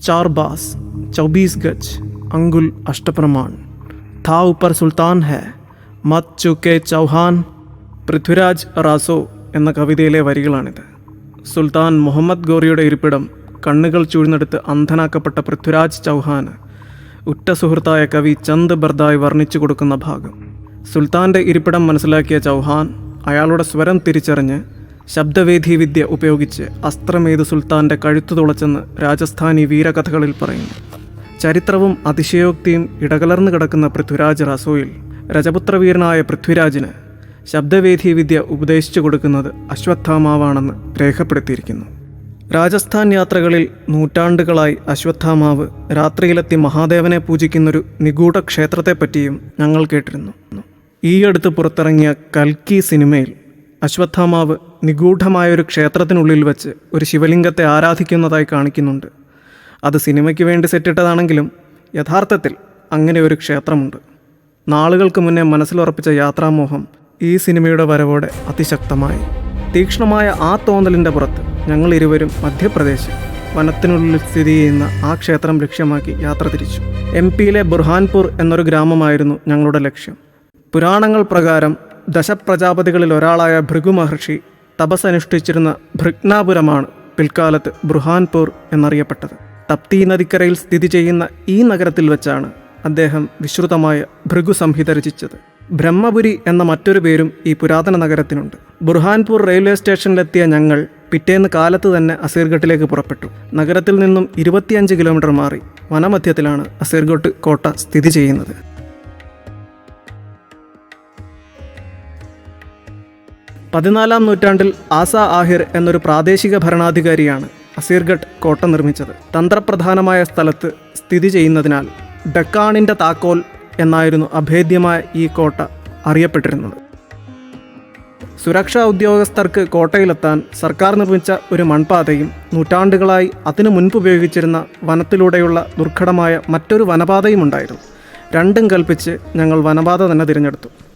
चार बास चौबीस गज अंगुल अष्टप्रमाण था ऊपर സുൽത്താൻ ഹെ മത് ചുക്കെ ചൗഹാൻ പൃഥ്വിരാജ് റാസോ എന്ന കവിതയിലെ വരികളാണിത് സുൽത്താൻ മുഹമ്മദ് ഗോറിയുടെ ഇരിപ്പിടം കണ്ണുകൾ ചൂഴ്ന്നെടുത്ത് അന്ധനാക്കപ്പെട്ട പൃഥ്വിരാജ് ചൗഹാന് ഉറ്റ സുഹൃത്തായ കവി ചന്ദ് ബർദായ് വർണ്ണിച്ചു കൊടുക്കുന്ന ഭാഗം സുൽത്താൻ്റെ ഇരിപ്പിടം മനസ്സിലാക്കിയ ചൗഹാൻ അയാളുടെ സ്വരം തിരിച്ചറിഞ്ഞ് ശബ്ദവേദി വിദ്യ ഉപയോഗിച്ച് അസ്ത്രമേത് സുൽത്താന്റെ കഴുത്തു തുളച്ചെന്ന് രാജസ്ഥാനി വീരകഥകളിൽ പറയുന്നു. ചരിത്രവും അതിശയോക്തിയും ഇടകലർന്നു കിടക്കുന്ന പൃഥ്വിരാജ് റസോയിൽ രജപുത്രവീരനായ പൃഥ്വിരാജിന് ശബ്ദവേദി വിദ്യ ഉപദേശിച്ചു കൊടുക്കുന്നത് അശ്വത്ഥാമാവാണെന്ന് രേഖപ്പെടുത്തിയിരിക്കുന്നു. രാജസ്ഥാൻ യാത്രകളിൽ നൂറ്റാണ്ടുകളായി അശ്വത്ഥാമാവ് രാത്രിയിലെത്തി മഹാദേവനെ പൂജിക്കുന്നൊരു നിഗൂഢ ക്ഷേത്രത്തെപ്പറ്റിയും ഞങ്ങൾ കേട്ടിരുന്നു. ഈയടുത്ത് പുറത്തിറങ്ങിയ കൽക്കി സിനിമയിൽ അശ്വത്ഥാമാവ് നിഗൂഢമായ ഒരു ക്ഷേത്രത്തിനുള്ളിൽ വച്ച് ഒരു ശിവലിംഗത്തെ ആരാധിക്കുന്നതായി കാണിക്കുന്നുണ്ട്. അത് സിനിമയ്ക്ക് വേണ്ടി സെറ്റിട്ടതാണെങ്കിലും യഥാർത്ഥത്തിൽ അങ്ങനെ ഒരു ക്ഷേത്രമുണ്ട്. നാളുകൾക്ക് മുന്നേ മനസ്സിലുറപ്പിച്ച യാത്രാമോഹം ഈ സിനിമയുടെ വരവോടെ അതിശക്തമായി. തീക്ഷ്ണമായ ആ തോന്നലിന്റെ പുറത്ത് ഞങ്ങൾ ഇരുവരും മധ്യപ്രദേശ് വനത്തിനുള്ളിൽ സ്ഥിതി ചെയ്യുന്ന ആ ക്ഷേത്രം ലക്ഷ്യമാക്കി യാത്ര തിരിച്ചു. എം പിയിലെ ബുർഹാൻപൂർ എന്നൊരു ഗ്രാമമായിരുന്നു ഞങ്ങളുടെ ലക്ഷ്യം. പുരാണങ്ങൾ പ്രകാരം ദശപ്രജാപതികളിൽ ഒരാളായ ഭൃഗു മഹർഷി തപസ് അനുഷ്ഠിച്ചിരുന്ന ഭൃഗ്നാപുരമാണ് പിൽക്കാലത്ത് ബുർഹാൻപൂർ എന്നറിയപ്പെട്ടത്. തപ്തി നദിക്കരയിൽ സ്ഥിതി ചെയ്യുന്ന ഈ നഗരത്തിൽ വെച്ചാണ് അദ്ദേഹം വിശ്രുതമായ ഭൃഗു സംഹിത രചിച്ചത്. ബ്രഹ്മപുരി എന്ന മറ്റൊരു പേരും ഈ പുരാതന നഗരത്തിനുണ്ട്. ബുർഹാൻപൂർ റെയിൽവേ സ്റ്റേഷനിലെത്തിയ ഞങ്ങൾ പിറ്റേന്ന് കാലത്ത് തന്നെ അസീർഗട്ടിലേക്ക് പുറപ്പെട്ടു. നഗരത്തിൽ നിന്നും ഇരുപത്തിയഞ്ച് കിലോമീറ്റർ മാറി വനമധ്യത്തിലാണ് അസീർഗട്ട് കോട്ട സ്ഥിതി ചെയ്യുന്നത്. പതിനാലാം നൂറ്റാണ്ടിൽ ആസ ആഹിർ എന്നൊരു പ്രാദേശിക ഭരണാധികാരിയാണ് അസീർഗഡ് കോട്ട നിർമ്മിച്ചത്. തന്ത്രപ്രധാനമായ സ്ഥലത്ത് സ്ഥിതി ചെയ്യുന്നതിനാൽ ഡക്കാണിന്റെ താക്കോൽ എന്നായിരുന്നു അഭേദ്യമായ ഈ കോട്ട അറിയപ്പെട്ടിരുന്നത്. സുരക്ഷാ ഉദ്യോഗസ്ഥർക്ക് കോട്ടയിലെത്താൻ സർക്കാർ നിർമ്മിച്ച ഒരു മൺപാതയും നൂറ്റാണ്ടുകളായി അതിനു മുൻപ് ഉപയോഗിച്ചിരുന്ന വനത്തിലൂടെയുള്ള ദുർഘടമായ മറ്റൊരു വനപാതയും ഉണ്ടായിരുന്നു. രണ്ടും കൽപ്പിച്ച് ഞങ്ങൾ വനപാത തന്നെ തിരഞ്ഞെടുത്തു.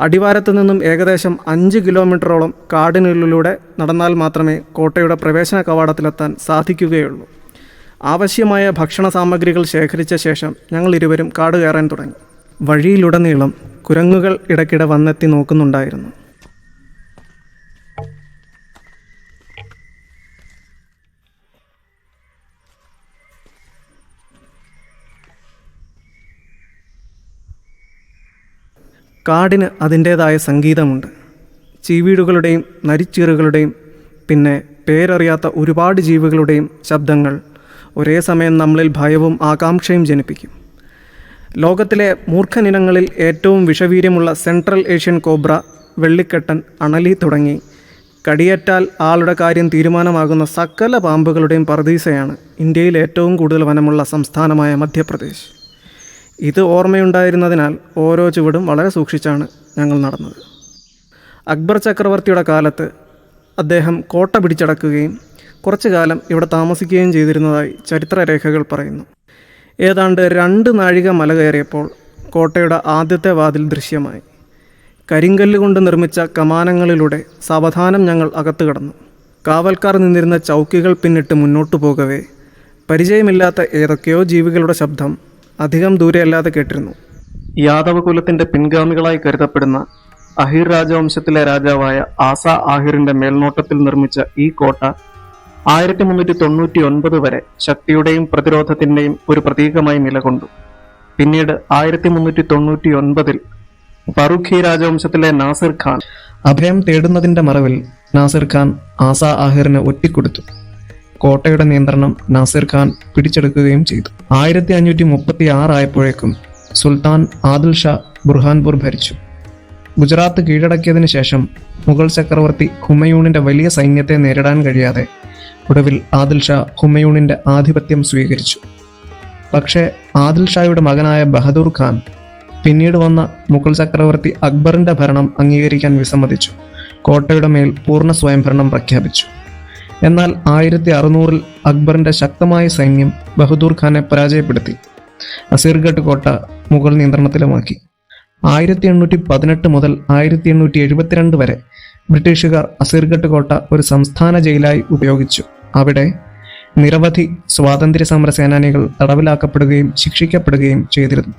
അടിവാരത്ത് നിന്നും ഏകദേശം അഞ്ച് കിലോമീറ്ററോളം കാടിനുള്ളിലൂടെ നടന്നാൽ മാത്രമേ കോട്ടയുടെ പ്രവേശന കവാടത്തിലെത്താൻ സാധിക്കുകയുള്ളൂ. ആവശ്യമായ ഭക്ഷണ സാമഗ്രികൾ ശേഖരിച്ച ശേഷം ഞങ്ങൾ ഇരുവരും കാട് കയറാൻ തുടങ്ങി. വഴിയിലുടനീളം കുരങ്ങുകൾ ഇടയ്ക്കിടെ വന്നെത്തി നോക്കുന്നുണ്ടായിരുന്നു. കാടിന് അതിന്റേതായ സംഗീതമുണ്ട്. ചീവീടുകളുടെയും നരിച്ചീറുകളുടെയും പിന്നെ പേരറിയാത്ത ഒരുപാട് ജീവികളുടെയും ശബ്ദങ്ങൾ ഒരേ സമയം നമ്മളിൽ ഭയവും ആകാംക്ഷയും ജനിപ്പിക്കും. ലോകത്തിലെ മൂർഖനിനങ്ങളിൽ ഏറ്റവും വിഷവീര്യമുള്ള സെൻട്രൽ ഏഷ്യൻ കോബ്ര വെള്ളിക്കെട്ടൻ അണലി തുടങ്ങി കടിയേറ്റാൽ ആളുടെ കാര്യം തീരുമാനമാകുന്ന സകല പാമ്പുകളുടെയും പറദീസയാണ് ഇന്ത്യയിൽ ഏറ്റവും കൂടുതൽ വനമുള്ള സംസ്ഥാനമായ മധ്യപ്രദേശ്. ഇത് ഓർമ്മയുണ്ടായിരുന്നതിനാൽ ഓരോ ചുവടും വളരെ സൂക്ഷിച്ചാണ് ഞങ്ങൾ നടന്നത്. അക്ബർ ചക്രവർത്തിയുടെ കാലത്ത് അദ്ദേഹം കോട്ട പിടിച്ചടക്കുകയും കുറച്ചു കാലം ഇവിടെ താമസിക്കുകയും ചെയ്തിരുന്നതായി ചരിത്രരേഖകൾ പറയുന്നു. ഏതാണ്ട് രണ്ട് നാഴിക മല കയറിയപ്പോൾ കോട്ടയുടെ ആദ്യത്തെ വാതിൽ ദൃശ്യമായി. കരിങ്കല്ല് കൊണ്ട് നിർമ്മിച്ച കമാനങ്ങളിലൂടെ സാവധാനം ഞങ്ങൾ അകത്തു കടന്നു. കാവൽക്കാർ നിന്നിരുന്ന ചൗക്കികൾ പിന്നിട്ട് മുന്നോട്ടു പോകവേ പരിചയമില്ലാത്ത ഏതൊക്കെയോ ജീവികളുടെ ശബ്ദം അധികം ദൂരെയല്ലാതെ കേട്ടിരുന്നു. യാദവ കുലത്തിന്റെ പിൻഗാമികളായി കരുതപ്പെടുന്ന അഹിർ രാജവംശത്തിലെ രാജാവായ ആസ ആഹിറിന്റെ മേൽനോട്ടത്തിൽ നിർമ്മിച്ച ഈ കോട്ട ആയിരത്തി മുന്നൂറ്റി തൊണ്ണൂറ്റി ഒൻപത് വരെ ശക്തിയുടെയും പ്രതിരോധത്തിന്റെയും ഒരു പ്രതീകമായി നിലകൊണ്ടു. പിന്നീട് ആയിരത്തി മുന്നൂറ്റി തൊണ്ണൂറ്റി ഒൻപതിൽ ഫറൂഖി രാജവംശത്തിലെ നാസിർ ഖാൻ അഭയം തേടുന്നതിന്റെ മറവിൽ നാസിർ ഖാൻ ആസ ആഹിറിന് ഒറ്റിക്കൊടുത്തു. കോട്ടയുടെ നിയന്ത്രണം നാസിർ ഖാൻ പിടിച്ചെടുക്കുകയും ചെയ്തു. ആയിരത്തി അഞ്ഞൂറ്റി മുപ്പത്തി ആറായപ്പോഴേക്കും സുൽത്താൻ ആദിൽ ഷാ ബുർഹാൻപൂർ ഭരിച്ചു. ഗുജറാത്ത് കീഴടക്കിയതിനു ശേഷം മുഗൾ ചക്രവർത്തി ഹുമയൂണിന്റെ വലിയ സൈന്യത്തെ നേരിടാൻ കഴിയാതെ ഒടുവിൽ ആദിൽ ഷാ ഹുമയൂണിന്റെ ആധിപത്യം സ്വീകരിച്ചു. പക്ഷേ ആദിൽ ഷായുടെ മകനായ ബഹദൂർ ഖാൻ പിന്നീട് വന്ന മുഗൾ ചക്രവർത്തി അക്ബറിന്റെ ഭരണം അംഗീകരിക്കാൻ വിസമ്മതിച്ചു. കോട്ടയുടെ മേൽ പൂർണ സ്വയംഭരണം പ്രഖ്യാപിച്ചു. എന്നാൽ ആയിരത്തി അറുന്നൂറിൽ അക്ബറിന്റെ ശക്തമായ സൈന്യം ബഹദൂർ ഖാനെ പരാജയപ്പെടുത്തി. അസീർഗഡ് കോട്ട മുഗൾ നിയന്ത്രണത്തിലുമാക്കി. ആയിരത്തി എണ്ണൂറ്റി പതിനെട്ട് മുതൽ ആയിരത്തി എണ്ണൂറ്റി എഴുപത്തിരണ്ട് വരെ ബ്രിട്ടീഷുകാർ അസീർഗഡ് കോട്ട ഒരു സംസ്ഥാന ജയിലായി ഉപയോഗിച്ചു. അവിടെ നിരവധി സ്വാതന്ത്ര്യ സമര സേനാനികൾ തടവിലാക്കപ്പെടുകയും ശിക്ഷിക്കപ്പെടുകയും ചെയ്തിരുന്നു.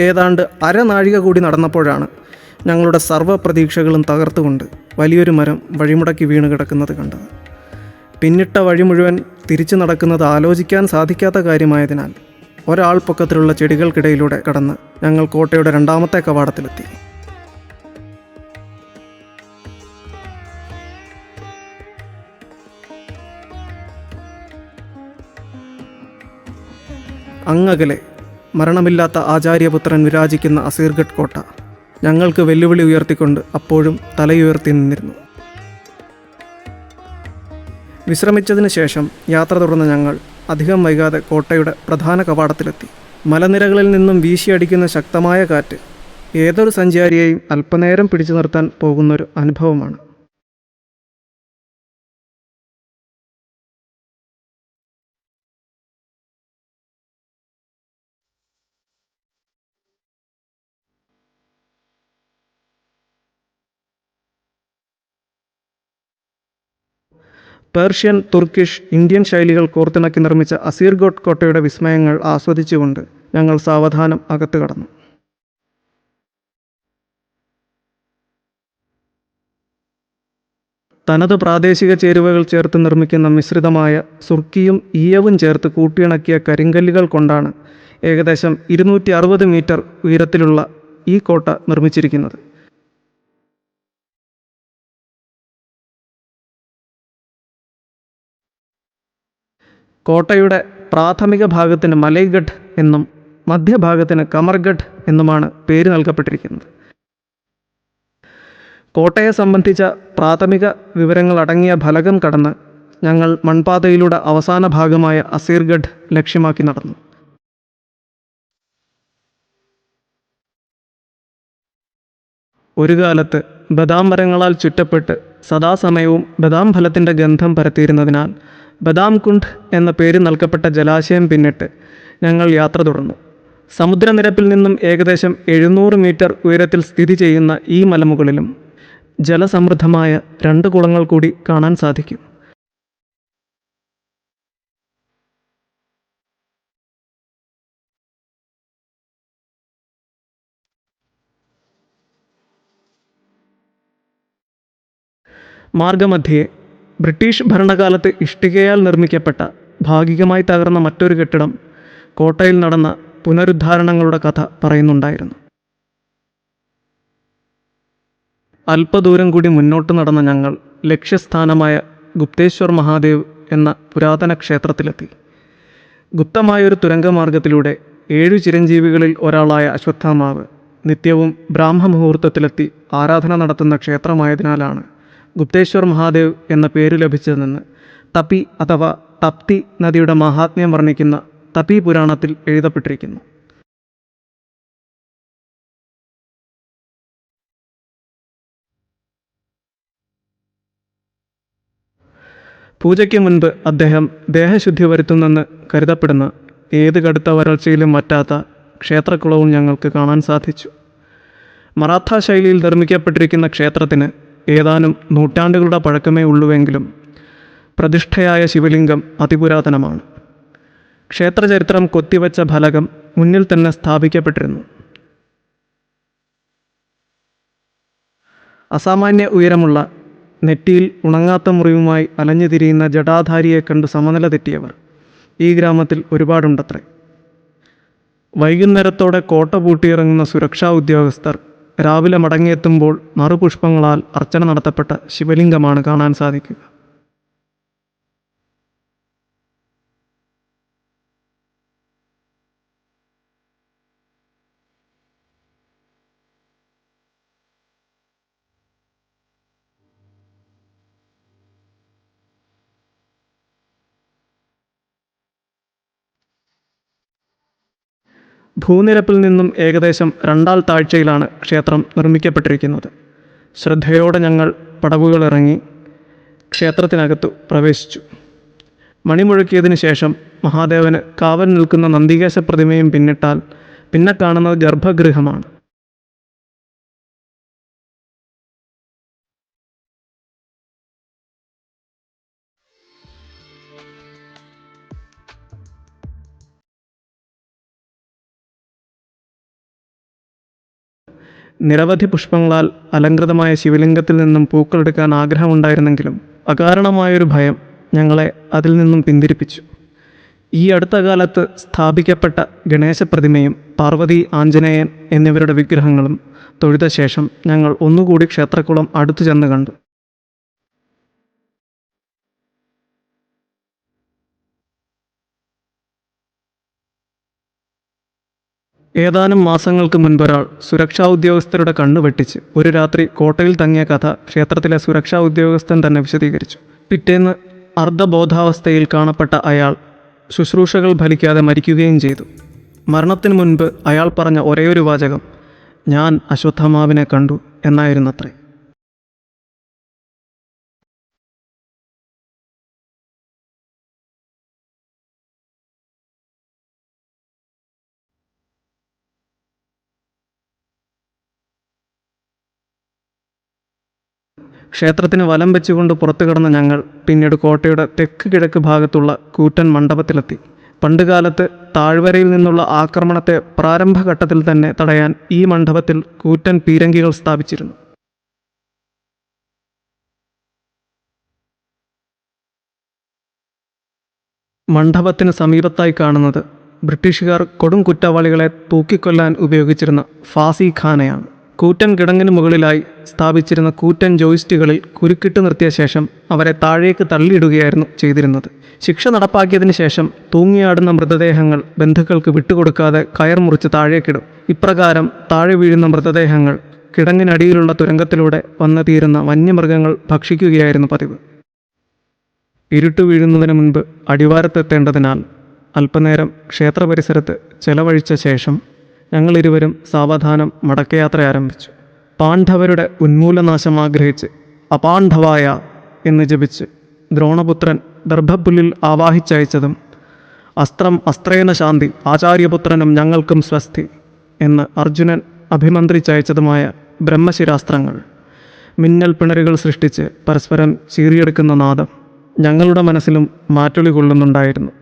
ഏതാണ്ട് അരനാഴിക കൂടി നടന്നപ്പോഴാണ് ഞങ്ങളുടെ സർവ പ്രതീക്ഷകളും തകർത്തുകൊണ്ട് വലിയൊരു മരം വഴിമുടക്കി വീണ് കിടക്കുന്നത് കണ്ടത്. പിന്നിട്ട വഴി മുഴുവൻ തിരിച്ചു നടക്കുന്നത് ആലോചിക്കാൻ സാധിക്കാത്ത കാര്യമായതിനാൽ ഒരാൾ പൊക്കത്തിലുള്ള ചെടികൾക്കിടയിലൂടെ കടന്ന് ഞങ്ങൾ കോട്ടയുടെ രണ്ടാമത്തെ കവാടത്തിലെത്തി. അങ്ങകലെ മരണമില്ലാത്ത ആചാര്യപുത്രൻ വിരാജിക്കുന്ന അസീർഗഡ് കോട്ട. ഞങ്ങൾക്ക് വെല്ലുവിളി ഉയർത്തിക്കൊണ്ട് അപ്പോഴും തലയുയർത്തി നിന്നിരുന്നു. വിശ്രമിച്ചതിന് ശേഷം യാത്ര തുടർന്ന ഞങ്ങൾ അധികം വൈകാതെ കോട്ടയുടെ പ്രധാന കവാടത്തിലെത്തി. മലനിരകളിൽ നിന്നും വീശിയടിക്കുന്ന ശക്തമായ കാറ്റ് ഏതൊരു സഞ്ചാരിയെയും അല്പനേരം പിടിച്ചു നിർത്താൻ പോകുന്നൊരു അനുഭവമാണ്. പേർഷ്യൻ തുർക്കിഷ് ഇന്ത്യൻ ശൈലികൾ കോർത്തിണക്കി നിർമ്മിച്ച അസീർഗോട്ട് കോട്ടയുടെ വിസ്മയങ്ങൾ ആസ്വദിച്ചുകൊണ്ട് ഞങ്ങൾ സാവധാനം അകത്തു കടന്നു. തനത് പ്രാദേശിക ചേരുവകൾ ചേർത്ത് നിർമ്മിക്കുന്ന മിശ്രിതമായ സുർക്കിയും ഈയവും ചേർത്ത് കൂട്ടിയിണക്കിയ കരിങ്കല്ലുകൾ കൊണ്ടാണ് ഏകദേശം ഇരുന്നൂറ്റി അറുപത് മീറ്റർ ഉയരത്തിലുള്ള ഈ കോട്ട നിർമ്മിച്ചിരിക്കുന്നത്. കോട്ടയുടെ പ്രാഥമിക ഭാഗത്തിന് മലൈഗഡ് എന്നും മധ്യഭാഗത്തിന് കമർഗഡ് എന്നുമാണ് പേര് നൽകപ്പെട്ടിരിക്കുന്നത്. കോട്ടയെ സംബന്ധിച്ച പ്രാഥമിക വിവരങ്ങൾ അടങ്ങിയ ഫലകം കടന്ന് ഞങ്ങൾ മൺപാതയിലൂടെ അവസാന ഭാഗമായ അസീർഗഡ് ലക്ഷ്യമാക്കി നടന്നു. ഒരു കാലത്ത് ബദാം മരങ്ങളാൽ ചുറ്റപ്പെട്ട് സദാസമയവും ബദാം ഫലത്തിന്റെ ഗന്ധം പരത്തിയിരുന്നതിനാൽ ബദാം കുണ്ട് എന്ന പേര് നൽകപ്പെട്ട ജലാശയം പിന്നിട്ട് ഞങ്ങൾ യാത്ര തുടർന്നു. സമുദ്രനിരപ്പിൽ നിന്നും ഏകദേശം എഴുന്നൂറ് മീറ്റർ ഉയരത്തിൽ സ്ഥിതി ചെയ്യുന്ന ഈ മലമുകളിലും ജലസമൃദ്ധമായ രണ്ട് കുളങ്ങൾ കൂടി കാണാൻ സാധിക്കും. മാർഗമധ്യേ ബ്രിട്ടീഷ് ഭരണകാലത്ത് ഇഷ്ടികയാൽ നിർമ്മിക്കപ്പെട്ട ഭാഗികമായി തകർന്ന മറ്റൊരു കെട്ടിടം കോട്ടയിൽ നടന്ന പുനരുദ്ധാരണങ്ങളുടെ കഥ പറയുന്നുണ്ടായിരുന്നു. അല്പദൂരം കൂടി മുന്നോട്ട് നടന്ന ഞങ്ങൾ ലക്ഷ്യസ്ഥാനമായ ഗുപ്തേശ്വർ മഹാദേവ് എന്ന പുരാതന ക്ഷേത്രത്തിലെത്തി. ഗുപ്തമായൊരു തുരങ്കമാർഗത്തിലൂടെ ഏഴു ചിരഞ്ജീവികളിൽ ഒരാളായ അശ്വത്ഥാമാവ് നിത്യവും ബ്രാഹ്മമുഹൂർത്തത്തിലെത്തി ആരാധന നടത്തുന്ന ക്ഷേത്രമായതിനാലാണ് ഗുപ്തേശ്വർ മഹാദേവ് എന്ന പേര് ലഭിച്ചതെന്ന് തപി അഥവാ തപ്തി നദിയുടെ മഹാത്മ്യം വർണിക്കുന്ന തപി പുരാണത്തിൽ എഴുതപ്പെട്ടിരിക്കുന്നു. പൂജയ്ക്ക് മുൻപ് അദ്ദേഹം ദേഹശുദ്ധി വരുത്തുന്നെന്ന് കരുതപ്പെടുന്ന ഏത് കടുത്ത വരൾച്ചയിലും വറ്റാത്ത ക്ഷേത്രക്കുളവും ഞങ്ങൾക്ക് കാണാൻ സാധിച്ചു. മറാത്ത ശൈലിയിൽ നിർമ്മിക്കപ്പെട്ടിരിക്കുന്ന ക്ഷേത്രത്തിന് ഏതാനും നൂറ്റാണ്ടുകളുടെ പഴക്കമേ ഉള്ളുവെങ്കിലും പ്രതിഷ്ഠയായ ശിവലിംഗം അതിപുരാതനമാണ്. ക്ഷേത്രചരിത്രം കൊത്തിവച്ച ഫലകം മുന്നിൽ തന്നെ സ്ഥാപിക്കപ്പെട്ടിരുന്നു. അസാമാന്യ ഉയരമുള്ള നെറ്റിയിൽ ഉണങ്ങാത്ത മുറിവുമായി അലഞ്ഞു തിരിയുന്ന ജടാധാരിയെ കണ്ട് സമനില തെറ്റിയവർ ഈ ഗ്രാമത്തിൽ ഒരുപാടുണ്ടത്രേ. വൈകുന്നേരത്തോടെ കോട്ട പൂട്ടിയിറങ്ങുന്ന സുരക്ഷാ ഉദ്യോഗസ്ഥർ രാവിലെ മടങ്ങിയെത്തുമ്പോൾ നറുപുഷ്പങ്ങളാൽ അർച്ചന നടത്തപ്പെട്ട ശിവലിംഗമാണ് കാണാൻ സാധിക്കുക. ഭൂനിരപ്പിൽ നിന്നും ഏകദേശം രണ്ടാൾ താഴ്ചയിലാണ് ക്ഷേത്രം നിർമ്മിക്കപ്പെട്ടിരിക്കുന്നത്. ശ്രദ്ധയോടെ ഞങ്ങൾ പടവുകളിറങ്ങി ക്ഷേത്രത്തിനകത്തു പ്രവേശിച്ചു. മണിമുഴക്കിയതിനു ശേഷം മഹാദേവന് കാവൽ നിൽക്കുന്ന നന്ദികേശ പ്രതിമയും പിന്നിട്ടാൽ പിന്നെ കാണുന്നത് ഗർഭഗൃഹമാണ്. നിരവധി പുഷ്പങ്ങളാൽ അലങ്കൃതമായ ശിവലിംഗത്തിൽ നിന്നും പൂക്കളെടുക്കാൻ ആഗ്രഹമുണ്ടായിരുന്നെങ്കിലും അകാരണമായൊരു ഭയം ഞങ്ങളെ അതിൽ നിന്നും പിന്തിരിപ്പിച്ചു. ഈ അടുത്ത കാലത്ത് സ്ഥാപിക്കപ്പെട്ട ഗണേശ പ്രതിമയും പാർവതി ആഞ്ജനേയൻ എന്നിവരുടെ വിഗ്രഹങ്ങളും തൊഴുത ശേഷം ഞങ്ങൾ ഒന്നുകൂടി ക്ഷേത്രക്കുളം അടുത്തു ചെന്ന് കണ്ടു. ഏതാനും മാസങ്ങൾക്ക് മുൻപൊരാൾ സുരക്ഷാ ഉദ്യോഗസ്ഥരുടെ കണ്ണു വെട്ടിച്ച് ഒരു രാത്രി കോട്ടയിൽ തങ്ങിയ കഥ ക്ഷേത്രത്തിലെ സുരക്ഷാ ഉദ്യോഗസ്ഥൻ തന്നെ വിശദീകരിച്ചു. പിറ്റേന്ന് അർദ്ധബോധാവസ്ഥയിൽ കാണപ്പെട്ട അയാൾ ശുശ്രൂഷകൾ ഫലിക്കാതെ മരിക്കുകയും ചെയ്തു. മരണത്തിന് മുൻപ് അയാൾ പറഞ്ഞ ഒരേയൊരു വാചകം ഞാൻ അശ്വത്ഥമാവിനെ കണ്ടു എന്നായിരുന്നത്രേ. ക്ഷേത്രത്തിന് വലം വെച്ചുകൊണ്ട് പുറത്തു കടന്ന ഞങ്ങൾ പിന്നീട് കോട്ടയുടെ തെക്ക് കിഴക്ക് ഭാഗത്തുള്ള കൂറ്റൻ മണ്ഡപത്തിലെത്തി. പണ്ടുകാലത്ത് താഴ്വരയിൽ നിന്നുള്ള ആക്രമണത്തെ പ്രാരംഭഘട്ടത്തിൽ തന്നെ തടയാൻ ഈ മണ്ഡപത്തിൽ കൂറ്റൻ പീരങ്കികൾ സ്ഥാപിച്ചിരുന്നു. മണ്ഡപത്തിന് സമീപത്തായി കാണുന്നത് ബ്രിട്ടീഷുകാർ കൊടും കുറ്റവാളികളെ തൂക്കിക്കൊല്ലാൻ ഉപയോഗിച്ചിരുന്ന ഫാസി ഖാനയാണ്. കൂറ്റൻ കിടങ്ങിന് മുകളിലായി സ്ഥാപിച്ചിരുന്ന കൂറ്റൻ ജോയിസ്റ്റുകളിൽ കുരുക്കിട്ട് നിർത്തിയ ശേഷം അവരെ താഴേക്ക് തള്ളിയിടുകയായിരുന്നു ചെയ്തിരുന്നത്. ശിക്ഷ നടപ്പാക്കിയതിന് ശേഷം തൂങ്ങിയാടുന്ന മൃതദേഹങ്ങൾ ബന്ധുക്കൾക്ക് വിട്ടുകൊടുക്കാതെ കയർ മുറിച്ച് താഴേക്കിടും. ഇപ്രകാരം താഴെ വീഴുന്ന മൃതദേഹങ്ങൾ കിടങ്ങിനടിയിലുള്ള തുരങ്കത്തിലൂടെ വന്നു തീരുന്ന വന്യമൃഗങ്ങൾ ഭക്ഷിക്കുകയായിരുന്നു പതിവ്. ഇരുട്ട് വീഴുന്നതിന് മുൻപ് അടിവാരത്തെത്തേണ്ടതിനാൽ അല്പനേരം ക്ഷേത്ര പരിസരത്ത് ചെലവഴിച്ച ശേഷം ഞങ്ങളിരുവരും സാവധാനം മടക്കയാത്ര ആരംഭിച്ചു. പാണ്ഡവരുടെ ഉന്മൂലനാശം ആഗ്രഹിച്ച് അപാണ്ഡവായ എന്ന് ജപിച്ച് ദ്രോണപുത്രൻ ദർഭപുല്ലിൽ ആവാഹിച്ചയച്ചതും അസ്ത്രം അസ്ത്രേന ശാന്തി ആചാര്യപുത്രനും ഞങ്ങൾക്കും സ്വസ്തി എന്ന് അർജുനൻ അഭിമന്ത്രിച്ചയച്ചതുമായ ബ്രഹ്മശിരാസ്ത്രങ്ങൾ. മിന്നൽ പിണരുകൾ സൃഷ്ടിച്ച് പരസ്പരം ചീറിയെടുക്കുന്ന നാദം ഞങ്ങളുടെ മനസ്സിലും മാറ്റൊളി കൊള്ളുന്നുണ്ടായിരുന്നു.